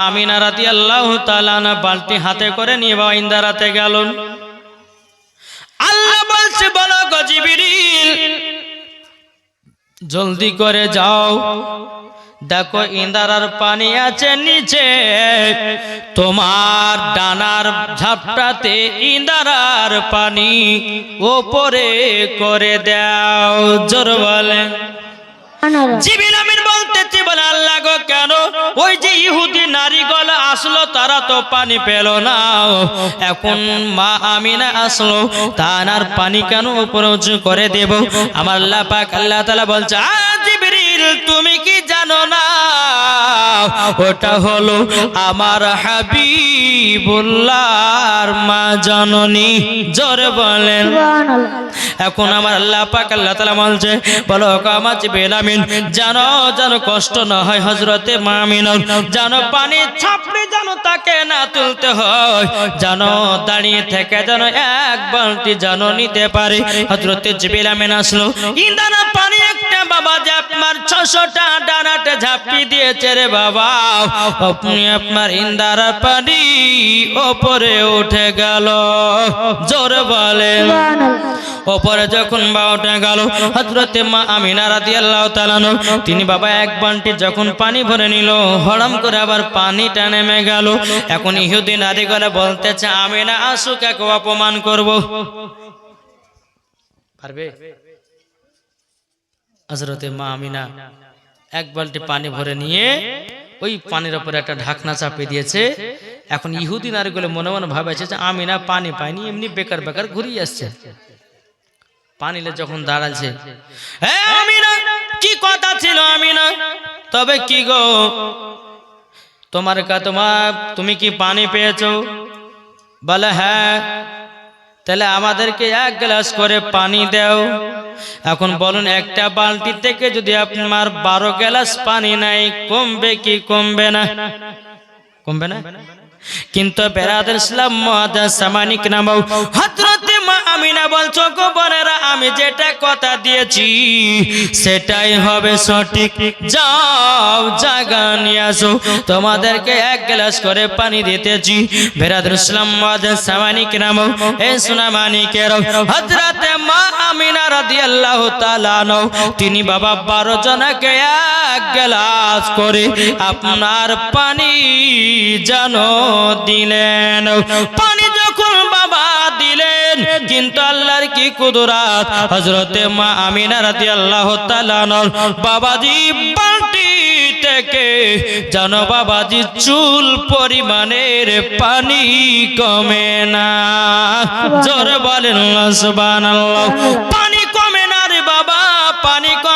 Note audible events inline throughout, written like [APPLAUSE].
আমিনা রাতি আল্লাহ তালানা বালতি হাতে করে নিয়ে বাবা ইন্দারাতে গেল আল্লাহ বলছে, বলো গজিবিরিল জলদি করে যাও। দেখো ইন্দারার পানি আছে নিচে। তোমার ডানার ঝাপটাতে ইন্দারার পানি ওপরে করে দাও। জোর বলে জিবিল আমিন বলে আল্লাহ গো, কেন? ওই যে ইহুদি নারীগল আসলো, তারা তো পানি পেল না। এখন মা আমিনা আসলো, তার পানি কেন উপরে করে দেব? আমার আল্লাহ পাক আল্লাহ তালা বলছে, আ জিবরিল তুমি কি জানো না? ওটা হলো আমার মা জননী। জোরে বলেন। এখন আমার আল্লাহ পাক আল্লাহ বলছে, বলো আমার বেলামিন জানো জানো, কষ্ট না হয় হজরতে মামিন জানো, পানি ছাপড়ে জানো, তাকে না তুলতে হয়। জানো, দাঁড়িয়ে থেকে জানো, এক বালতি জানো, নিতে পারে। হজরতে বেলামিন আসলো, ইন্দানা পানি একটা বাবা ছশোটা দিয়েছে রে বাবা। আপনি আপনার পানি ওপরে উঠে গেল। জোরে বলেন। ওপরে যখন গেল হজরতে মা আল্লাহ তালানো তিনি বাবা এক বান্টি যখন পানি ভরে নিল, হরম করে আবার পানিটা নেমে গেল। এখন ইহুদিন আদি করে বলতেছে, আমিনা আসুক, এক অপমান করব। পারবে? হজরতে মা আমিনা এক বালটি পানি ভরে নিয়ে ওই পানির ওপরে একটা ঢাকনা চাপিয়ে দিয়েছে। এখন ইহুদি নারীগুলো মনে মনে ভাবেছে যে আমিনা পানি পাইনি এমনি বেকার বেকার ঘুরিয়ে আসছে। পানিলে যখন দাঁড়াচ্ছে, "এ আমিনা, কি কথা ছিল আমিনা? তবে কি গো? তোমার কা তোমার তুমি কি পানি পেয়েছ? বলে হ্যাঁ তাহলে আমাদেরকে এক গ্লাস করে পানি দাও। এখন বলুন, একটা বালতি থেকে যদি আপনার বারো গ্লাস পানি নাই, কমবে কি কমবে না? কমবে না? কিন্তু বেরাদের ইসলাম মহাদাস সামানিক নামাও। হজরতে মা আমিনা বলছো গো আমি যেটা কথা দিয়েছি, সেটাই হবে সঠিক। যাও, জাগা, নিয়ে আসো। তোমাদেরকে এক গ্লাস করে পানি দিতেছি। বেরাদের ইসলাম সামানিক নামাও এ সোনা মানিকের হজরতে মা আমিনা রাদিয়াল্লাহু তাআলা নও তিনি বাবা বারো জনকে এক গ্লাস করে আপনার পানি জানো দিলেন। পানি যখন বাবা দিলেন কিন্তু আল্লাহর কি কুদরাত? হজরতে মা আমিনা রাদিয়াল্লাহু তাআলা নও বাবাজি বালতি থেকে জানো বাবাজি চুল পরিমাণের পানি কমে না। জোরে বলেন সুবহানাল্লাহ। পানি কমে না রে বাবা পানি কমে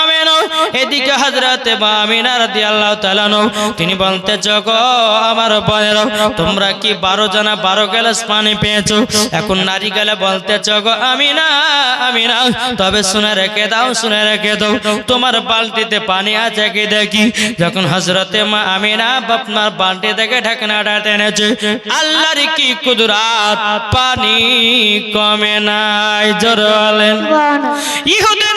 এদিকে হজরতে আমিনা রাদিয়াল্লাহু তাআলা নও তিনি বলতে জগো আমার বোনেরা তোমরা কি বারো জনা বারো গ্লাস পানি পেয়েছ? এখন নারী গেলে বলতে জগো আমিনা আমিনা তবে শুনে রেখে দাও শুনে রেখে দাও তোমার বালতিতে পানি আছে কি দেখি? যখন হজরতে মা আমিনা আপনার বালতি থেকে ঢাকনাটা টেনেছে আল্লাহর কি কুদরাত? পানি কমে নাই জোর বলেন। ইহুদি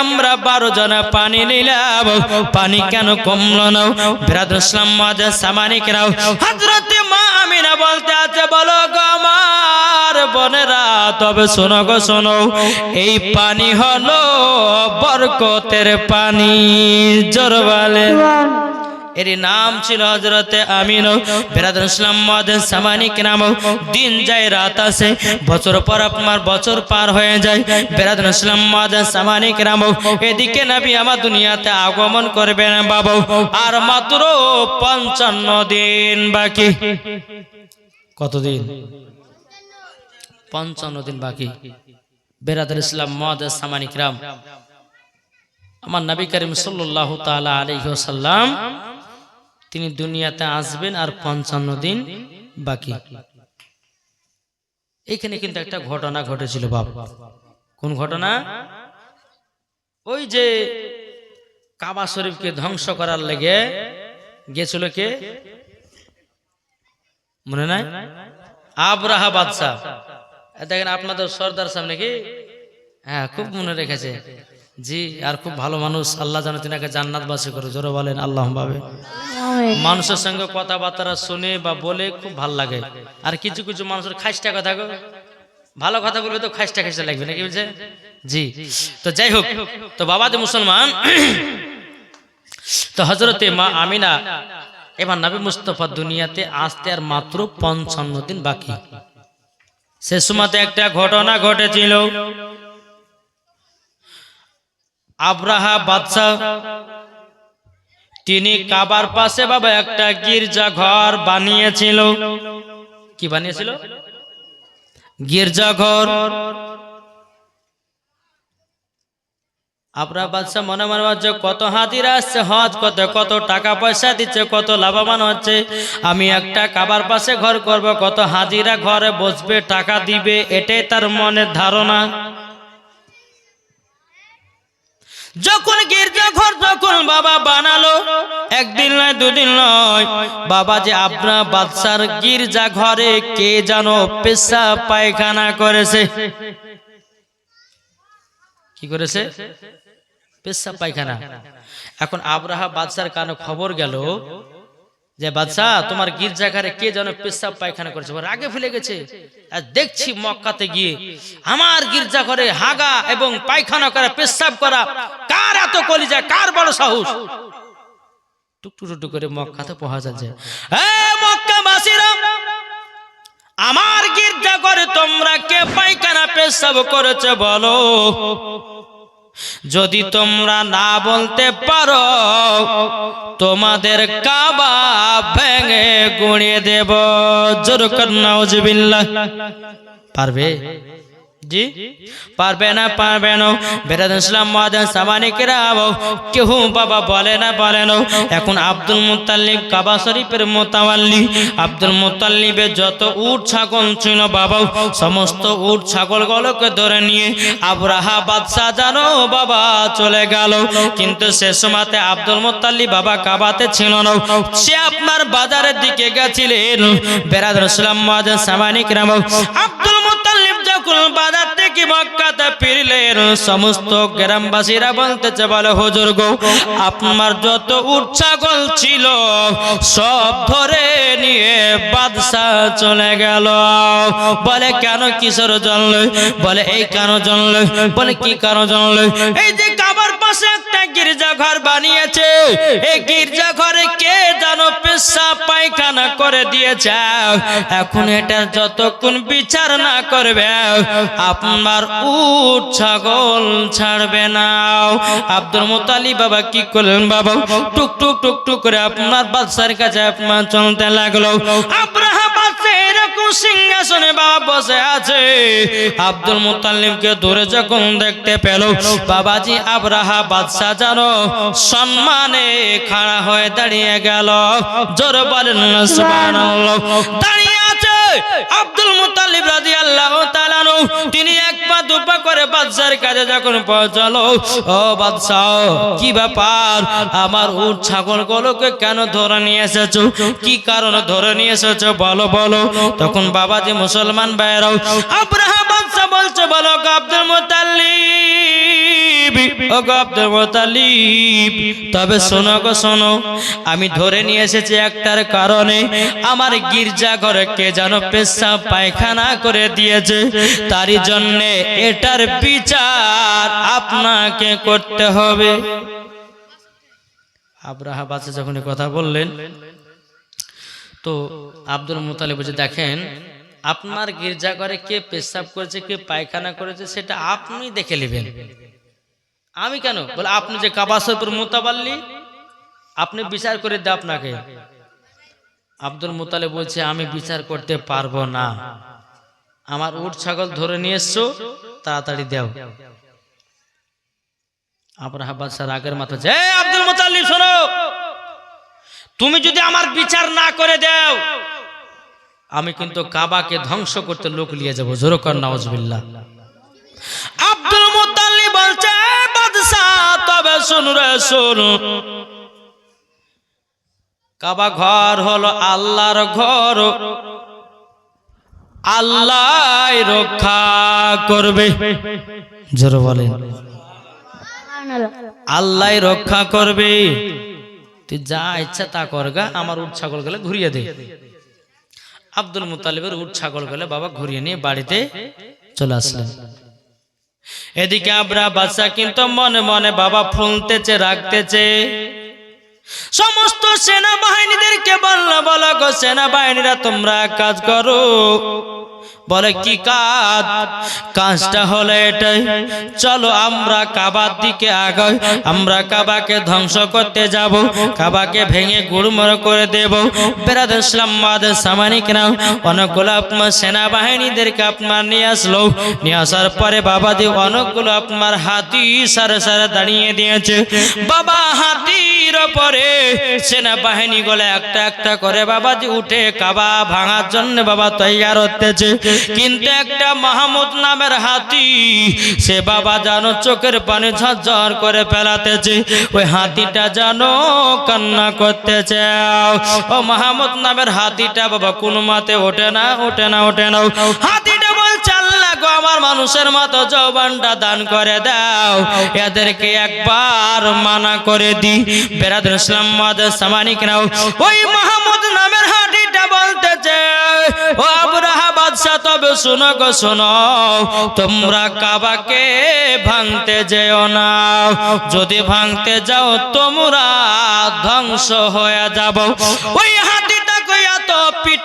আমরা বারো জনা পানি নিলাম। পানি কেন কমলো নাও বিরাদ ইসলাম মাদের সামানিক রাও। হজরতে মা আমিনা বলতে আছে, বলো গো আমার বোনেরা, তবে শোনো গো, শোনো। এই পানি হলো বরকতের পানি জোর বলে এর নাম ছিল হজরতে আমিন। বেরাদুল ইসলাম মহাদেন সামানিক নাম দিন যায়, রাত আসে। বছর পর আপনার বছর পার হয়ে যায়। বেরাদুল ইসলাম মহাদেন সামানিক নাম এদিকে নাবি আমার দুনিয়াতে আগমন করবেন বাবু। আর মাত্র পঞ্চান্ন দিন বাকি। কতদিন? পঞ্চান্ন দিন বাকি। বেরাদুল ইসলাম মহাদেন সামানিক রাম আমার নবী করিম সাল্লাহ তালা আলহ্লাম তিনি দুনিয়াতে আসবেন আর পঞ্চান্ন দিন বাকি। এখানে কিন্তু একটা ঘটনা ঘটেছিল বাবা কোন ঘটনা? ওই যে কাবা শরীফকে ধ্বংস করার লেগে গেছিল কে? মনে নাই? আবরাহা বাদশাহ। দেখেন আপনাদের সর্দার সামনে কি হ্যাঁ খুব মনে রেখেছে। জি, আর খুব ভালো মানুষ। আল্লাহ যেন তিনাকে জান্নাতবাসী করে, জোরে বলেন, আল্লাহ ভাবে। মানুষের সঙ্গে কথাবার্তা শুনে বা বলে খুব ভালো লাগে। আর কিছু কিছু মানুষের খাইস্টা কথা গো। ভালো কথা বলবে তো খাইস্টা খাইস্টা লাগবে নাকি বলছে জি। তো যাই হোক, তো বাবা মুসলমান। তো হজরতে মা আমিনা, এবার নবী মুস্তফা দুনিয়াতে আসতে আর মাত্র পঞ্চান্ন দিন বাকি। সে সময়তে একটা ঘটনা ঘটেছিল। আব্রাহা বাদশাহ তিনি কাবার পাশে বাবা একটা গির্জা ঘর বানিয়েছিল। কি বানিয়েছিল? গির্জা ঘর। আপনার বাদশাহ মনে মনে ভাবছে, কত হাতিরা আসছে হজ কত কত টাকা পয়সা দিচ্ছে, কত লাভবান হচ্ছে। আমি একটা কাবার পাশে ঘর করব, কত হাজিরা ঘরে বসবে, টাকা দিবে, এটাই তার মনের ধারণা। যখন গির্জা ঘর যখন বাবা বানালো, একদিন নয়, দুদিন নয়, বাবা যে আপনার বাদশার গির্জা ঘরে কে যেন পেশা পায়খানা করেছে? কি করেছে? পেশা পায়খানা। এখন আব্রাহা বাদশার কানে খবর গেল যে বাদশাহ তোমার গির্জাঘরে কে যেন পেশাব পায়খানা করেছে? আগে ফেলে গেছে। আর দেখছি মক্কাতে গিয়ে আমার গির্জা ঘরে হাগা এবং পায়খানা করা পেশাব করা কার এত কলিজা কার। বড় সাহস টুকটু টুকটু করে মক্কাতে যাচ্ছে আমার গির্জা ঘরে তোমরা কে পায়খানা পেশাব করেছে বলো যদি তোমরা না বলতে পারো তোমাদের কাবা ভেঙে গুঁড়িয়ে দেব। জোর কর্ণ পারবে? জি? পারবে না পারবে না। বেরাদ ইসলাম বাবা বলে না বলে না। এখন আব্দুল মুতাল্লিব কাবা শরীফের মোতাওয়াল্লি আব্দুল মুতাল্লিবের যত উট ছাগল ছিল বাবা, সমস্ত উট ছাগলগুলোকে ধরে নিয়ে আবরাহা বাদশাহ জানো বাবা চলে গেল। কিন্তু সে সময়তে আব্দুল মুতাল্লিব বাবা কাবাতে ছিল না। সে আপনার বাজারের দিকে গেছিলেন। বেরাদ ইসলাম আব্দুল সমস্ত গ্রামবাসীরা বলতেছে, বলো, হুজুর গো, আপনার যত উৎসাগল ছিল, সব ধরে নিয়ে বাদশাহ চলে গেল। বলে, কেন কিশোর জন্ল? বলে, এই কেন জন্ল? বলে, কি কারণ জন্ল? এই যে কাবার পাশে একটা গির্জা ঘর বানিয়েছে। এই গির্জা ঘরে কে জানো পেশা পায়খানা করে দিয়েছে। এখন এটা যতক্ষণ বিচার না করবে, আপনার উট ছাগল ছাড়বে না। আব্দুল মোতালি বাবা কি করলেন বাবা? টুক টুক টুক টুক করে আপনার বাদশার কাছে আপনার চলতে লাগল। এরকম সিংহাসনে বাবা বসে আছে। আব্দুল মুতাল্লিমকে দূরে যখন দেখতে পেল, বাবাজি আব্রাহা বাদশাহ যেন সম্মানে খাড়া হয়ে দাঁড়িয়ে গেল। জোর বলেন দাঁড়িয়ে আব্দুল রাদিয়াল্লাহু তাআলা আনহু, তিনি এক পা দুপা করে বাদশার কাছে যখন পৌঁছালো ও বাদশাহ কি ব্যাপার? আমার উট ছাগল গুলোকে কেন ধরে নিয়ে এসেছ? কি কারণে ধরে নিয়ে এসেছ? বলো বলো। তখন বাবাজি মুসলমান ভাইরাও আব্রাহা বাদশাহ বলছে বলো আব্দুল মুতাল্লিব ও গো তবে শোনো গো, শোনো, আমি ধরে নিয়ে এসেছি একটার কারণে, আমার গির্জা ঘরে কে যেন পেশা পায়খানা করে দিয়েছে, তারই জন্য এটার বিচার আপনাকে করতে হবে। আব্রাহা বাচ্চা যখন কথা বললেন, তো আব্দুল মুতালিব বলছে, দেখেন, আপনার গির্জা ঘরে কে পেশাব করেছে, কে পায়খানা করেছে, সেটা আপনি দেখে নেবেন। আমি কেন? বলে আপনি যে কাবাসপুর মোতাবাল্লি আপনি বিচার করে দে আপনাকে। আব্দুল মুতালে বলছে আমি বিচার করতে পারব না। আমার উট ছাগল ধরে নিয়ে এসছো তাড়াতাড়ি দেও। স্যার আগের মাথা যে আব্দুল মুতাল্লিব শোনো! তুমি যদি আমার বিচার না করে দাও আমি কিন্তু কাবাকে ধ্বংস করতে লোক নিয়ে যাব। জোরকর নওয়াজবিল্লাহ আব্দুল মোতাল্লি বলছে বাদশাহ তবে শুন রে, শুন। কাবা ঘর হলো আল্লাহর ঘর। আল্লাহ রক্ষা করবে। জোর বলেন। আল্লাহ রক্ষা করবে। তুই যা ইচ্ছা তা করগা আমার উট ছাগল গেলে ঘুরিয়ে দে। আব্দুল মুতালিবের উট ছাগল গেলে বাবা ঘুরিয়ে নিয়ে বাড়িতে চলে আসলেন। এদিকে আমরা বাচ্চা কিন্তু মনে মনে বাবা ফুলতেছে রাখতেছে সমস্ত সেনাবাহিনীদেরকে বলল, বলো গো সেনাবাহিনীরা, তোমরা কাজ করো। বলে, কি কাজ? কাজটা হলো এটাই। চলো, আমরা কাবার দিকে আগাই। আমরা কাবাকে ধ্বংস করতে যাব। কাবাকে ভেঙে গুড়মর করে দেব। বেরাদ ইসলাম মাদের সামানিক নাও। অনেকগুলো আপনার সেনাবাহিনীদেরকে আপনার নিয়ে আসলো। নিয়ে আসার পরে বাবাজি অনেকগুলো আপনার হাতি সারে সারে দাঁড়িয়ে দিয়েছে। বাবা হাতির ওপরে সেনাবাহিনী গুলো একটা একটা করে বাবাজি উঠে কাবা ভাঙার জন্য বাবা তৈয়ার হতেছে। কিন্তু একটা মাহমুদ নামের হাতি, সে বাবা জানো চোখের পানি ঝরঝর করে ফেলাতেছে। ওই হাতিটা জানো কান্না করতেছে। ও মাহমুদ নামের হাতিটা বাবা কোন মাতে ওঠে না ওঠে না ওঠে না। হাতিটা গো আমার মানুষের মতো যৌবানটা দান করে দাও। এদেরকে একবার মানা করে দি। বেরাদুল ইসলাম মাদের সামানিক নাও। ওই মাহমুদ নামের হাতিটা বলতেছে, ও আবরাহা বাদশা তবে শোনো গো, শোনো। তোমরা কাবাকে ভাঙতে যেও না। যদি ভাঙতে যাও, তোমরা ধ্বংস হয়ে যাব। ওই হাতিটা কই এত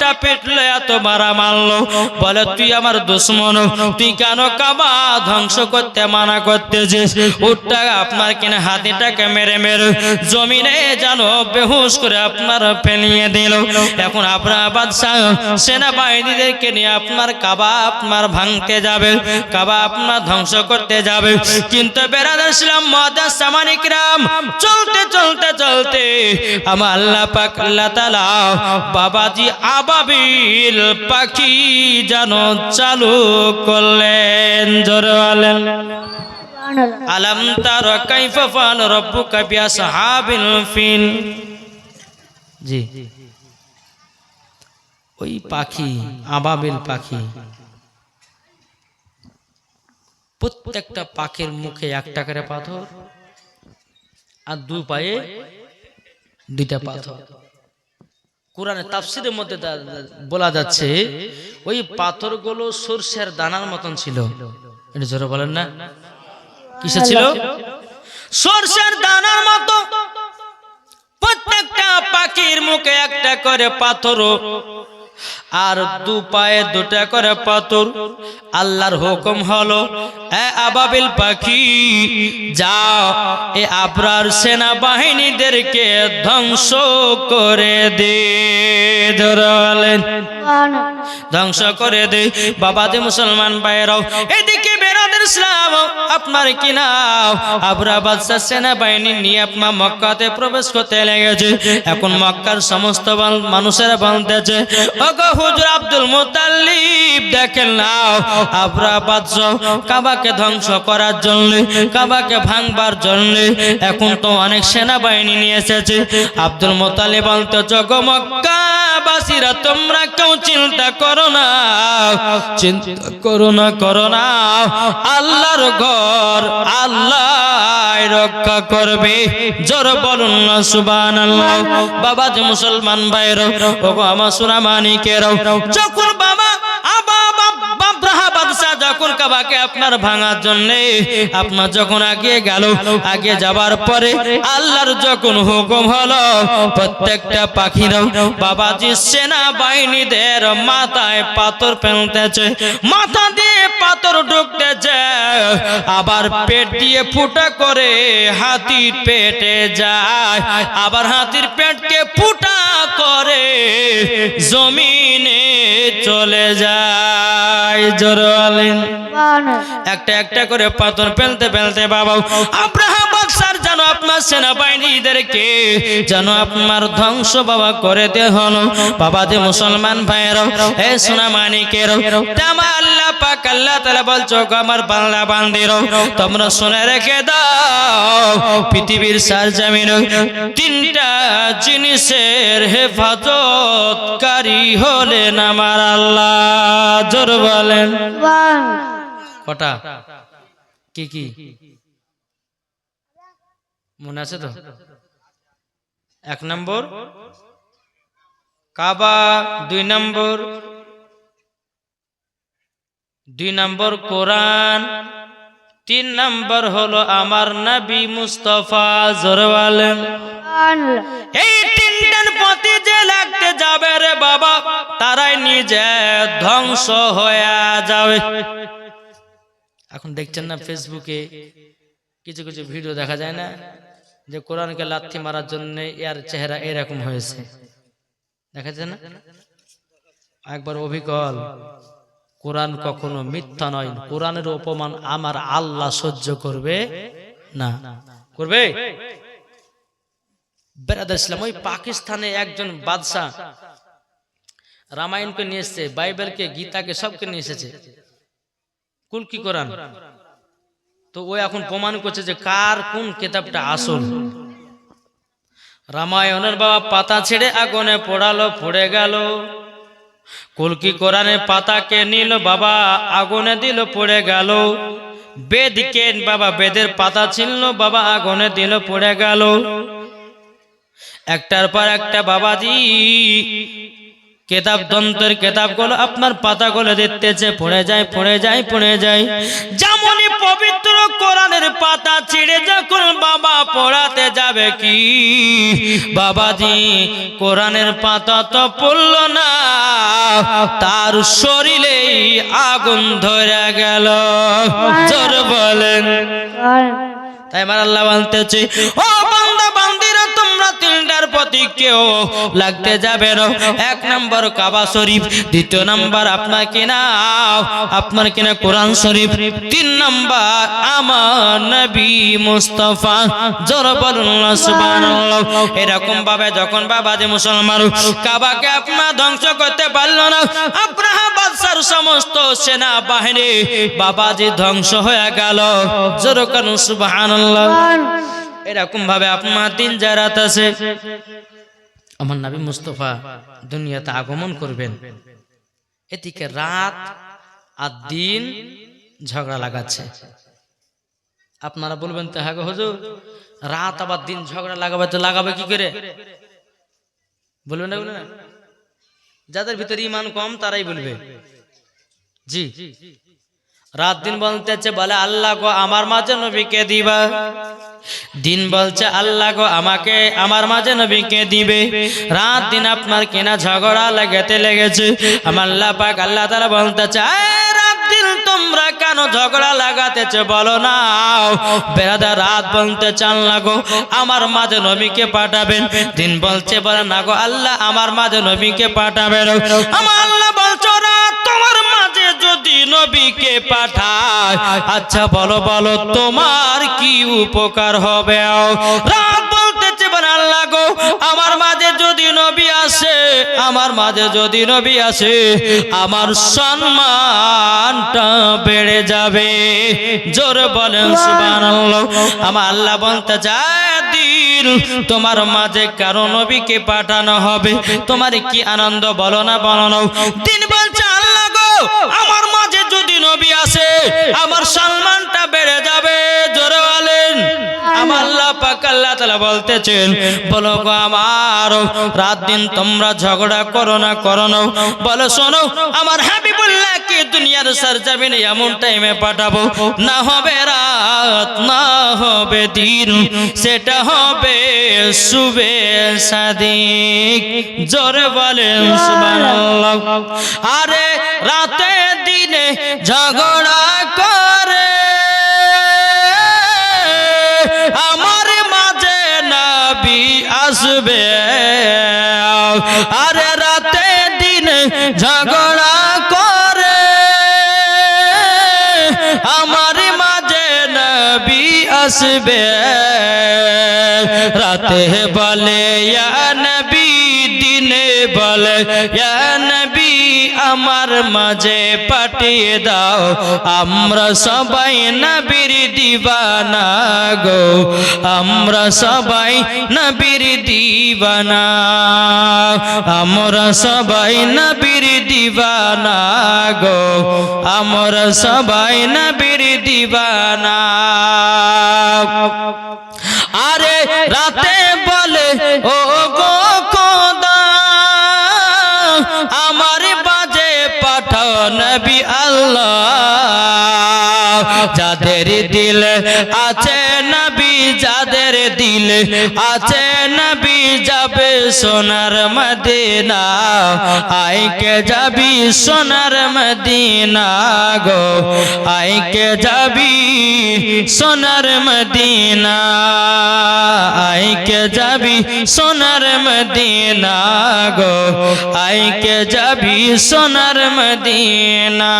পিটা পিটলো এত মারা মারলো। বলে, তুই আমার দুশ্মন, তুই কেন কাবা ধ্বংস করতে, মানা করতেছিস? উঠটা আপনার কিনা হাতিটাকে মেরে মেরে জমিনে জানো বেহুশ করে আপনার ফেলিয়ে দিল। এখন আপনার বাদশাহ সেনাবাহিনীদেরকে নিয়ে আপনার কাবা আপনার ভাঙতে যাবে, কাবা আপনার ধ্বংস করতে যাবে। কিন্তু বেড়াদার ছিলাম মহাদাস সামানিকরাম চলতে চলতে চলতে আমার আল্লাহ পাক আল্লাহ তালা বাবাজি আবাবিল পাখি যেন চালু করলেন। জোরে আলম তার কাইফা ফাল রব্বুকা বিআসহাবিল ফিল। জি। ওই পাখি, আবাবিল পাখি। প্রত্যেকটা পাখির মুখে একটা করে পাথর আর দুই পায়ে দুইটা পাথর। কোরআনে তাফসিরের মধ্যে বলা যাচ্ছে, ওই পাথরগুলো সর্ষের দানার মতন ছিল। এটা জোরে বলেন না। কিসে ছিল? সর্ষের দানার মতো। প্রত্যেকটা পাখির মুখে একটা করে পাথর আর দু পায়ে দুটা করে পাথর। আল্লাহর হুকুম হলো, এ আবাবিল পাখি, যাও, এ আবরার সেনাবাহিনীদেরকে ধ্বংস করে দে। ধরে বলেন। ধ্বংস করে দে। বাবা যে মুসলমান ভাইরাও এদিকে বেরাদের ইসলাম, আপনার কি নাও? আবরা বাদশাহ সেনাবাহিনী নিয়ে আপনার মক্কাতে প্রবেশ করতে লেগেছে। এখন মক্কার সমস্ত মানুষেরা বলতেছে, ওগো হুজুর আব্দুল মুতাল্লিব, দেখেন নাও, আবরা বাদশাহ কাবাকে ধ্বংস করার জন্য, কাবাকে ভাঙবার জন্য, এখন তো অনেক সেনাবাহিনী নিয়ে এসেছে। আব্দুল মোতালিব বলতে জগ মক্কা বাসীরা, তোমরা কেউ চিন্তা করো না, চিন্তা করো না করো না। আল্লাহর ঘর আল্লাহ রক্ষা করবে। জোর বলুন না সুবান আল্লাহ বাবা যে মুসলমান ভাইর ও আমার সোনা যখন বাবা আপনার ভাঙার জন্য আপনার যখন আগে গেল, আগে যাবার পরে আল্লাহর যখন হুকুম হলো, প্রত্যেকটা বাবাজি মাথায় পাথর ফেলতেছে, মাথা দিয়ে পাথর ঢুকতেছে, আবার পেট দিয়ে ফুটা করে হাতির পেটে যায়, আবার হাতির পেটকে ফুটা করে জমিনে চলে যায় জোরালেন একটা একটা করে পাথর ফেলতে ফেলতে বাবা আব্রাহাম আপনার সেনাবাহিনীদেরকে যেন আপনার ধ্বংস বাবা করে দে হলো। বাবা যে মুসলমান ভাইয়েরও এ সোনা মানিকের আল্লাহ পাক আল্লাহ তাআলা বলছো আমার বাংলা বান্দিরও তোমরা শুনে রেখে দাও পৃথিবীর সার জামিন তিনটা জিনিসের হেফাজতকারী হলেন আমার আল্লাহ। জোর বলেন। কটা? কি কি? মনে আছে তো? এক নম্বর? কাবা। দুই নম্বর? দুই নম্বর কোরআন। তিন নম্বর হলো আমার নবী মুস্তফা জোরওয়ালেন এই তিনটার প্রতি যে লাগতে যাবে রে বাবা তারাই নিজে ধ্বংস হয়ে যাবে। এখন দেখছেন না ফেসবুকে কিছু কিছু ভিডিও দেখা যায় না? যে কোরআনকে লাথি মারার জন্য এর চেহারা এরকম হয়েছে। দেখা যায় না? একবার অবিকল কোরআন কখনো মিথ্যা নয়, কোরআনের অপমান আমার আল্লাহ সহ্য করবে না। করবে? বেরাদার ইসলাম, ওই পাকিস্তানে একজন বাদশাহ রামায়ণকে নিয়ে এসছে, বাইবেলকে, গীতাকে সবকে নিয়ে এসেছে। কুল কি কোরআন? তো ও এখন প্রমাণ করছে যে কার কোন কিতাবটা আসল। রামায়ণের বাবা পাতা ছেড়ে আগুনে পড়ালো, পড়ে গেল। কলকি কোরআনের পাতাকে নিল? বাবা আগুনে দিল, পড়ে গেল। বেদকে বাবা বেদের পাতা ছিল বাবা আগুনে দিল, পড়ে গেল। একটার পর একটা বাবাজি কেতাব দন্তের কেতাবগুলো আপনার পাতাগুলো দেখতেছে পড়ে যায় পড়ে যায় পড়ে যায়। যেমনই পবিত্র কোরআনের পাতা ছিঁড়ে যখন বাবা পড়াতে যাবে কি? বাবাজি কোরআনের পাতা তো পড়ল না তার শরীরে আগুন ধরে গেল। জোর বলেন। তাই আমার আল্লাহ বলতেছে ও বান্দা প্রতি লাগতে যাবে না। এক নম্বর কাবা শরীফ, দ্বিতীয় নাম্বার আপনার কিনা আপনার কিনা কোরআন শরীফ, তিন নাম্বার আমার নবী মুস্তফা জোর বলুন এরকম ভাবে যখন বাবাজি মুসলমান কাবাকে আপনার ধ্বংস করতে পারল না আপনার বাদশার সমস্ত সেনা বাহিনী বাবাজি ধ্বংস হয়ে গেল। জোর করুন সুবহানাল্লাহ। এরকম ভাবে আপনার দিন জারাত আছে। আমার নবী মুস্তফা দুনিয়াতে আগমন করবেন। এদিকে রাত আর দিন ঝগড়া লাগাচ্ছে। আপনারা বলবেন তো হ্যাঁ হুজুর, রাত আবার দিন ঝগড়া লাগাবে তো লাগাবে কি করে? বলবেন না, বলবেন যাদের ভিতরে ইমান কম, তারাই বলবে। জি। রাত দিন বলতেছে বলে আল্লাহ গো, আমার মাঝে নবীকে দিবা। দিন বলছে আল্লাহ গো আমাকে, আমার মাঝে নবীকে দিবে? রাত দিন আপনার কেনা ঝগড়া লাগাতে লেগেছে। আমার পাক আল্লাহ তারা বলতেছে "এই রাত দিন তোমরা কেন ঝগড়া লাগাতেছে বলো না? বেড়াদা রাত বলতে চান লাগো আমার মাঝে নবীকে পাঠাবেন? দিন বলছে, বলে না গো, আল্লাহ আমার মাঝে নবীকে পাঠাবেন? আমার আল্লাহ বলছো যদি নবীকে পাঠায় আচ্ছা বলো বলো, তোমার কি উপকার হবে? রাত বলতেছে, বলে, আল্লাহ গো, আমার মাঝে যদি নবী আসে, আমার মাঝে যদি নবী আসে, আমার সম্মানটা বেড়ে যাবে। জোরে বলেন আমার আল্লাহ বলতে চায় তোমার মাঝে কারও নবীকে পাঠানো হবে? তোমার কি আনন্দ, বলো না, বলো দিন বলছে আল্লাহ গো আমার মাঝে আসে আমার সম্মানটা বেড়ে যাবে। জোরে বলেন। বলতেছেন, বলো গো আমার, রাত দিন তোমরা ঝগড়া করো না, করো বলো শোনো, আমার হাবিবুল্লাহ কে দুনিয়ার সরজমিনে এমন টাইমে পাঠাবো, না হবে রাত, না হবে দিন, সেটা হবে শুবে সাদিক জোরে বলেন আরে রাতে দিনে ঝগড়া করে, আমার মাঝে নবী আসবে। আরে রাতে দিন ঝগড়া আসবে। রাতে বলে নবী বলে নবী, আমার মাঝে পাঠিয়ে দাও। আমরা সবাই নবীর দিবানা গো। আমরা সবাই নবীর দিবানা। আমরা সবাই নবীর দিবানা গো। আমরা সবাই নবীর দিবানা। আরে রাতে [LAUGHS] যাদের দিল আছে নবী যাবে সোনার মদিনা আইকে যাবি সোনার মদিনা গো আইকে যাবি সোনার মদিনা আইকে যাবি সোনার মদিনা গো আইকে যাবি সোনার মদিনা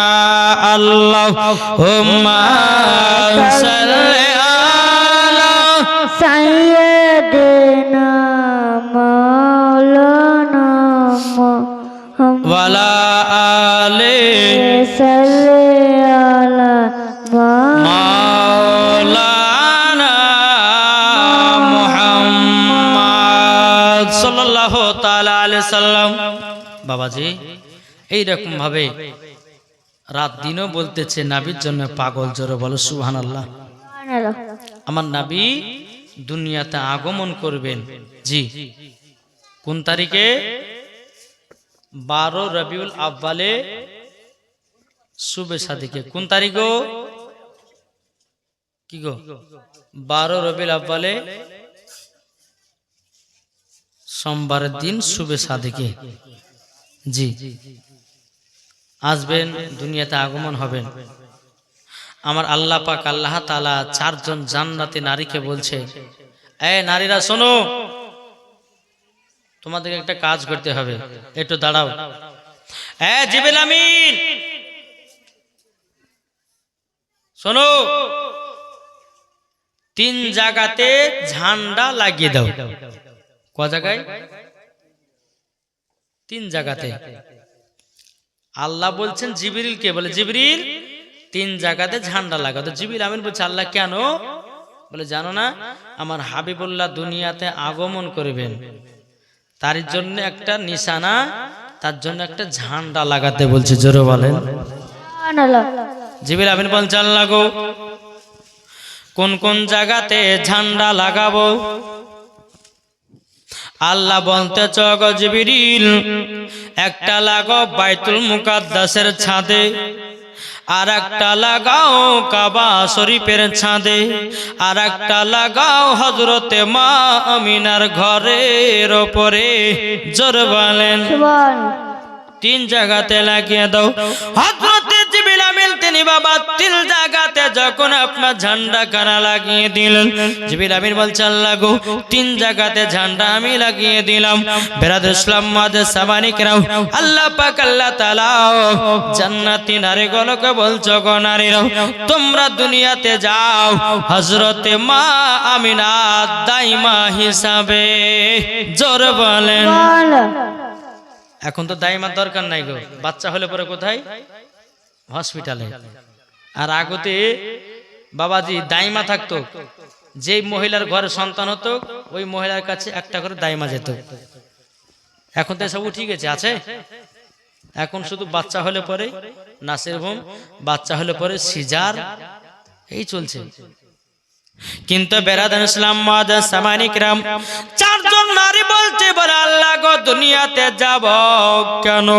আল্লাহ হুম্মা সাল্লি আলা বাঁচাইয়া না ওয়ালা আলে আলা মাওলানা মুহাম্মদ সাল্লাল্লাহু তাআলা আলাইহি বাবাজি এই ভাবে রাত দিনও বলতেছে নাবির জন্য পাগল জোরে বলো সুহান আল্লাহ আমার নাবি দুনিয়াতে আগমন করবেন। জি। কোন তারিখে? বারো রবিউল আব্বালে শুভে সাদিকে কোন তারিখ কি গো? বারো রবিউল আব্বালে সোমবারের দিন শুভে সাদিকে জি। আসবেন, দুনিয়াতে আগমন হবেন। আমার আল্লাহ পাক আল্লাহ তালা চারজন জান্নাতি নারীকে বলছে এ নারীরা শোনো, তোমাদেরকে একটা কাজ করতে হবে, একটু দাঁড়াও। শোনো, তিন জায়গাতে ঝান্ডা লাগিয়ে দাও। ক জায়গায়? তিন জায়গাতে। আল্লাহ বলছেন জিবরিল কে বলে, জিবরিল তিন জায়গাতে ঝান্ডা লাগাও তো জিবিল আমিন বলছে আল্লাহ কেন? বলে জানো না আমার হাবিবুল্লাহ দুনিয়াতে আগমন করবেন। তার জন্য একটা নিশানা তার জন্য একটা ঝান্ডা লাগাতে বলছে জোরে বলেন। জিবিল আমিন বলছে আল্লাহ গো কোন কোন জায়গাতে ঝান্ডা লাগাবো? আল্লাহ বলতে চগ জিবিরিল একটা লাগো বাইতুল মুকাদ্দাসের ছাদে। আর একটা লাগাও কাবা শরীফের ছাঁদে আর একটা লাগাও হজরতে মা আমিনার ঘরের ওপরে, জোর বলেন। তিন জায়গাতে লাগিয়ে দাও। হজরতে জিবিল আমিন, তিনি বাবা তিন জায়গাতে যখন আপনার ঝান্ডা কারা লাগিয়ে দিলেন জিবিল আমিন বলছে, আল্লাহ গো, তিন জায়গাতে ঝান্ডা আমি লাগিয়ে দিলাম। বেরাদ ইসলাম মাদে সাবানিক রাও আল্লাহ পাক, আল্লাহ তাআলা, জান্নাতি নারী গুলোকে বলছো গো নারীরাও, তোমরা দুনিয়াতে যাও হজরতে মা আমিনা দাইমা হিসাবে জোর বলেন। এখন তো দাইমার দরকার নাই গো। বাচ্চা হলে পরে কোথায়? হসপিটালে। আর আগতে বাবাজি দাইমা থাকতো। যেই মহিলার ঘরে সন্তান হতো, ওই মহিলার কাছে একটা করে দাইমা যেত। এখন তো সব ঠিক আছে আছে? এখন শুধু বাচ্চা হলে পরে নাসের হোম বাচ্চা হলে পরে সিজার। এই চলছে। কিন্তু বেরাদান ইসলাম মাদান সামানিকরাম চারজন নারী বলছে গো দুনিয়াতে যাব কেন?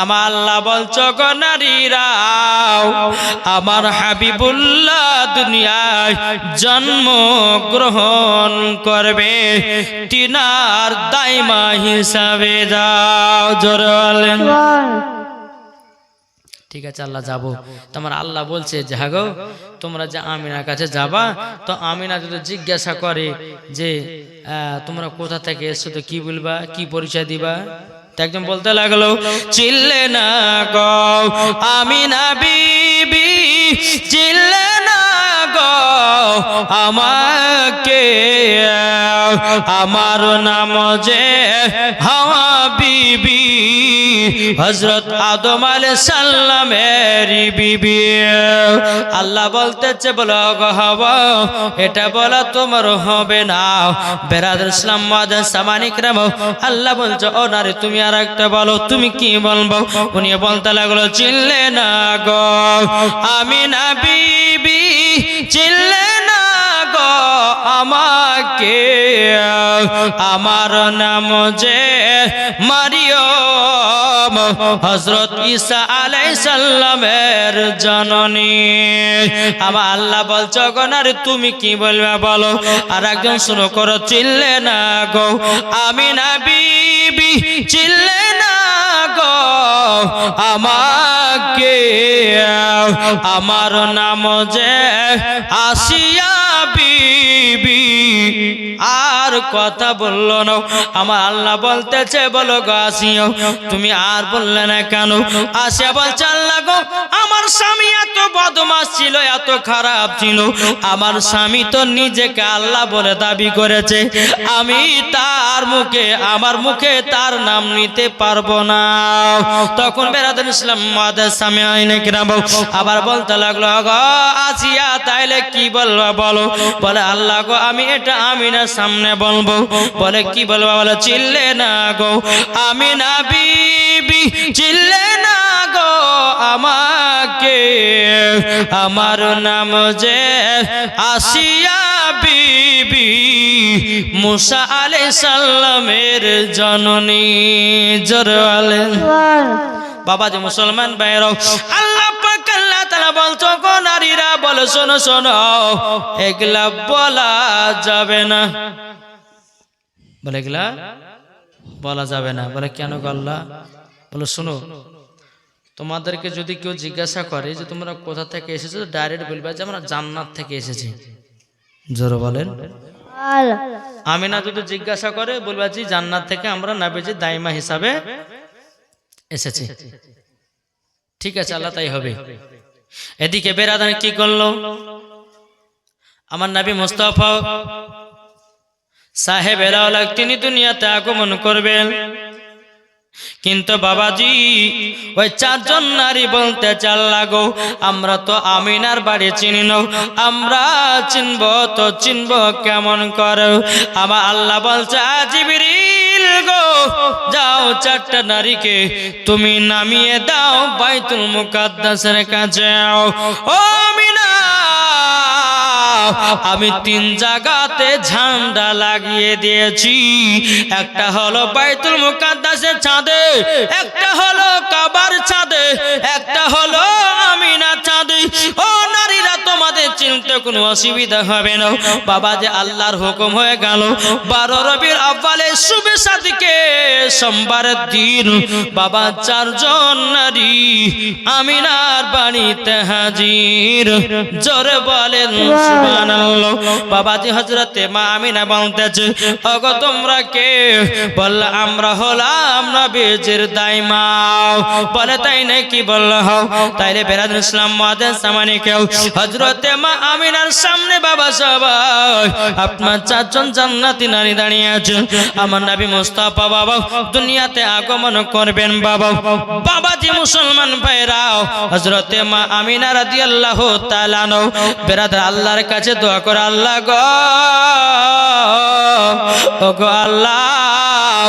আমার আল্লাহ বলছো গো আমার হাবিবুল্লাহ দুনিয়ায় জন্ম গ্রহণ করবে। তিনার দাইমা হিসাবে যাও, জোরে বলেন। ঠিক আছে, আল্লাহ যাব। তোমার আল্লাহ বলছে যে হ্যাঁ তোমরা যে আমিনার কাছে যাবা, তো আমিনা যদি জিজ্ঞাসা করে যে তোমরা কোথা থেকে এসছো, তো কি বলবা, কি পরিচয় দিবা? একজন বলতে লাগল, চিল্লে না গো, আমিনা বিবি, চিল্লে না গো, আমাকে আমার নাম যে হাওয়া বিবি হজরত আদম আলে সাল্লামের বিবি। আল্লাহ বলতেছে, বলো হওয়া এটা বলা, তোমার হবে না। বেরাদ ইসলাম সামানিক রাম, আল্লাহ বলছো, ও নারী, তুমি আর একটা বলো, তুমি কি বলব? উনি বলতে লাগল চিনলে না গো আমি না বিবি চিনলে না গো আমাকে। আমার নাম যে মারিয়ম হজরত ঈসা আলাইহিস সালামের জননী। আমার আল্লাহ বলছো গনার তুমি কি বলবে বলো? আর একজন শুরু করো, চিল্লে না গো, আমি না বিবি, চিল্লে না গো, আমাকে আমার নাম যে আসিয়া বিবি, আর কথা বলল না। আমার আল্লাহ বলতেছে, বলো গো আসিও, তুমি আর বললে না কেন? আসিয়া বলছে, আল্লাহ গো, আমার স্বামী এত বদমাস ছিল, এত খারাপ ছিল। আমার স্বামী তো নিজেকে আল্লাহ বলে দাবি করেছে। আমি তার মুখে, আমার মুখে তার নাম নিতে পারব না। তখন বেরাদুল ইসলাম মাদের স্বামী আইনে কিরাম আবার বলতে লাগল গো আসিয়া তাইলে কি বলব বলো? বলে, আল্লাহ গো, আমি এটা আমিনার সামনে বলব। বলে, কি বলব বলে? চিল্লে না গো আমি না বিবি চিল্লে না গো আমাকে? আমার নাম যে আসিয়া বিবি মুসা আলাই সাল্লামের জননী জরওয়ালে বাবা যে মুসলমান ভাইরাও আল্লাহ পাক আল্লাহ তাআলা বলছো গো নারীরা বলো, শোনো শোনো, এগুলা বলা যাবে না। বলে এগুলা বলা যাবে না। বলে কেন গো আল্লাহ? বলো শোনো তোমাদেরকে যদি কেউ জিজ্ঞাসা করে যে তোমরা কোথা থেকে এসেছ ডাইরেক্ট বলবে যে আমরা জান্নাত থেকে এসেছি। জোরে বলেন। আমি না যদি জিজ্ঞাসা করে বলবা যে জান্নাত থেকে আমরা নাবিজি দাইমা হিসাবে এসেছি। ঠিক আছে আল্লাহ তাই হবে। এদিকে বেরাদান কি করল? আমার নাবি মুস্তাফা সাহেব এরাওয়ালা তিনি দুনিয়াতে আগমন করবেন। কিন্তু বাবাজি, ওই চারজন নারী বলতে চাল লাগো, আমরা তো আমিনার বাড়ি চিনি আমরা চিনব তো চিনব কেমন করো। আমার আল্লাহ বলছে আজিবিরিল গো, যাও চারটা নারীকে তুমি নামিয়ে দাও বাইতুল মুকাদ্দাসের কাছে। ও আমিনা আমি তিন জায়গাতে ঝান্ডা লাগিয়ে দিয়েছি। একটা হলো বাইতুল মুকাদ্দাসের ছাদে একটা হলো কাবার ছাদে একটা হলো আমিনা ছাদে ও চিনতে কোনো অসুবিধা হবে না। বাবা যে আল্লাহর হুকুম হয়ে গেল। বারো রবির আব্বালে শুভে সাদিকে সোমবারের দিন। বাবা চারজন নারী, আমিনার বাড়িতে হাজির। জোরে বলেন, সুবহানাল্লাহ। বাবাজি হজরতে মা আমিনা বলতেছে, ওগো তোমরা কে? বললে, আমরা হলাম নবীজির দাইমা। বলে, তাই নাকি? বলল, হও। তাইলে বেরাদুল ইসলাম মাদের সামানি কেউ হজরতে মা আমিনার সামনে বাবা সবাই আপনার চারজন জান্নাতি নারী দাঁড়িয়ে আছে আমার নবী মুস্তাফা বাবা, দুনিয়াতে আগমন করবেন বাবা। বাবাজি মুসলমান ভাইরাও হজরতে মা আমিনা রাদিয়াল্লাহু তাআলা নো বেরাদার আল্লাহর কাছে দোয়া করে, আল্লাহ গো আল্লাহ।